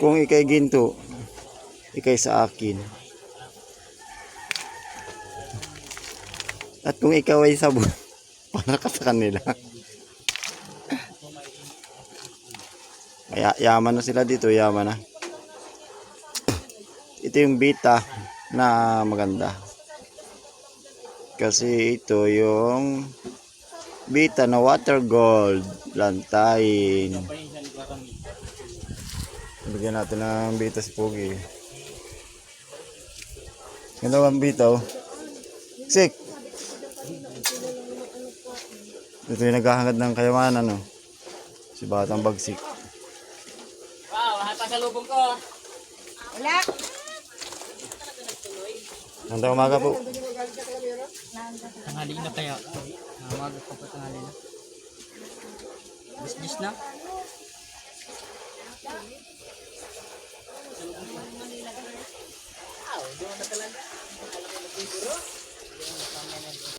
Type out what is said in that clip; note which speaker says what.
Speaker 1: Kung ikay ginto, ikay sa akin. At kung ikaw ay sabon, para ka sa kanila. Kaya yaman na sila dito, yaman na. Ito yung bita na maganda. Kasi ito yung bita na water gold lantain. Bigyan natin ng bita si Pogi. Ganda ang bita oh. Sik! Ito yung naghahangad ng kayamanan oh. Si Batang Bagsik.
Speaker 2: Wow, lahat pa sa lubong ko.
Speaker 3: Wala.
Speaker 1: Handa umaga po.
Speaker 2: Tanghali na kaya. Umaga ko pa tanghali na. Bis-bis na. Masala